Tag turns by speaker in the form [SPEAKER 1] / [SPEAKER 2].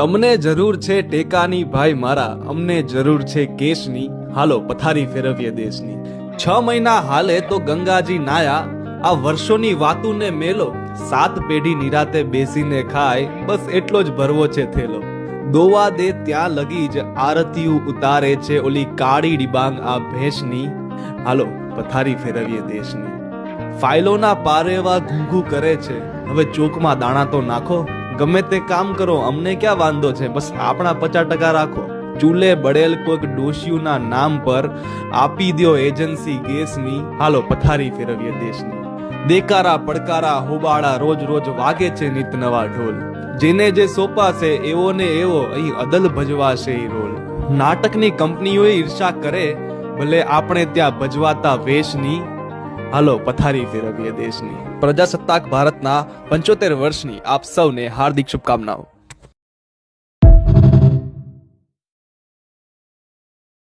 [SPEAKER 1] તમને જરૂર છે ટેકાની, ભાઈ મારા, અમને જરૂર છે કેશની. હાલો, પથારી ફેરવીએ દેશની. છ મહિના હાલે તો ગંગાજી નાયા. આ વર્ષોની વાતુને મેલો. સાત પેઢી નિરાતે બેસીને ખાય. બસ એટલો જ ભરવો છે થેલો. દોવા દે ત્યાં લગી જ આરતીઓ ઉતારે છે ઓલી કાળી ડિબાંગ આ ભેંસની. હાલો, પથારી ફેરવીએ દેશની. ફાઇલોના પારેવા ઘૂંઘું કરે છે. હવે ચોકમાં દાણા તો નાખો. ગમે તે કામ કરો, અમને ક્યાં વાંધો છે? બસ આપણા પચાસ ટકા રાખો. ચૂલે બળેલ કોઈક ડોશીઓના નામ પર આપી દ્યો એજન્સી ગેસની. હાલો, પથારી ફેરવીએ દેશની. દેકારા, પડકારા, હોબાળા રોજ રોજ વાગે છે નિત નવા ઢોલ. જેને જે સોંપાશે, એવો ને એવો અહીં અદલ ભજવાશે એ રોલ. નાટકની કંપનીઓએ ઈર્ષા કરે, ભલે આપણે ત્યાં ભજવાતા વેશની હાલો પથારી ફેરવીએ દેશની. પ્રજાસત્તાક ભારતના પંચોતેર વર્ષની આપ સૌને હાર્દિક શુભકામનાઓ.